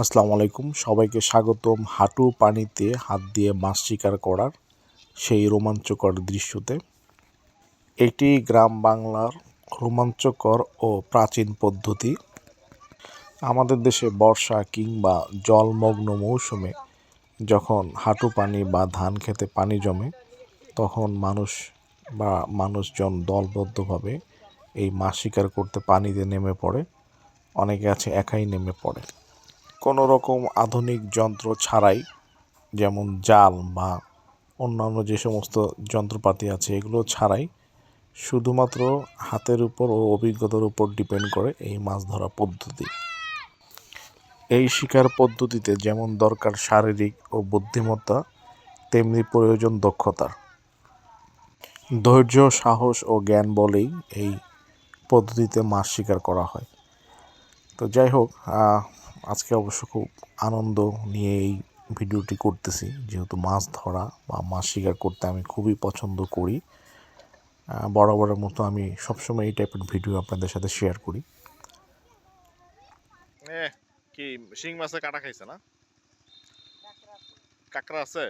আসসালামু আলাইকুম। সবাইকে স্বাগতম হাঁটু পানিতে হাত দিয়ে মাছ শিকার করার সেই রোমাঞ্চকর দৃশ্যতে। এটি গ্রাম বাংলার রোমাঞ্চকর ও প্রাচীন পদ্ধতি। আমাদের দেশে বর্ষা কিংবা জলমগ্ন মৌসুমে যখন হাঁটু পানি বা ধান খেতে পানি জমে, তখন মানুষ বা মানুষজন দলবদ্ধভাবে এই মাছ শিকার করতে পানিতে নেমে পড়ে। অনেকে আছে একাই নেমে পড়ে। কোনো রকম আধুনিক যন্ত্র ছাড়াই, যেমন জাল বা অন্যান্য যে সমস্ত যন্ত্রপাতি আছে, এগুলো ছাড়াই শুধুমাত্র হাতের উপর ও অভিজ্ঞতার উপর ডিপেন্ড করে এই মাছ ধরা পদ্ধতি। এই শিকার পদ্ধতিতে যেমন দরকার শারীরিক ও বুদ্ধিমত্তা, তেমনি প্রয়োজন দক্ষতার ধৈর্য, সাহস ও জ্ঞান বলেই এই পদ্ধতিতে মাছ শিকার করা হয়। তো যাই হোক আজকে অবশ্য খুব আনন্দ নিয়ে এই ভিডিওটি করতেছি। যেহেতু মাছ ধরা বা মাছ শিকার করতে আমি খুবই পছন্দ করি বরাবরের মতো আমি সবসময় এই টাইপের ভিডিও আপনাদের সাথে শেয়ার করি। কি শিং মাছে কাটা খাইছে না? কাঁকড়া আছে?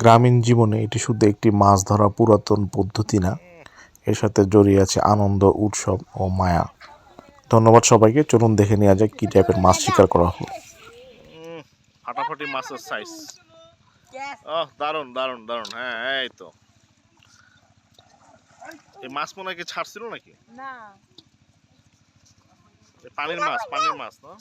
গ্রামীণ জীবনে এটি শুধু একটি মাছ ধরা পুরাতন পদ্ধতি না এর সাথে জড়িয়ে আছে আনন্দ উৎসব ও মায়া। ধন্যবাদ সবাইকে। চলুন দেখে নেওয়া যাক কী টাইপের মাছ শিকার করা হলো ফাটাফাটি মাছের সাইজ ও দারুণ দারুণ দারুণ হ্যাঁ এই তো। এই মাছ মনে হয় কি ছাড়ছিল নাকি? না। পানির মাছ পানির মাছ না?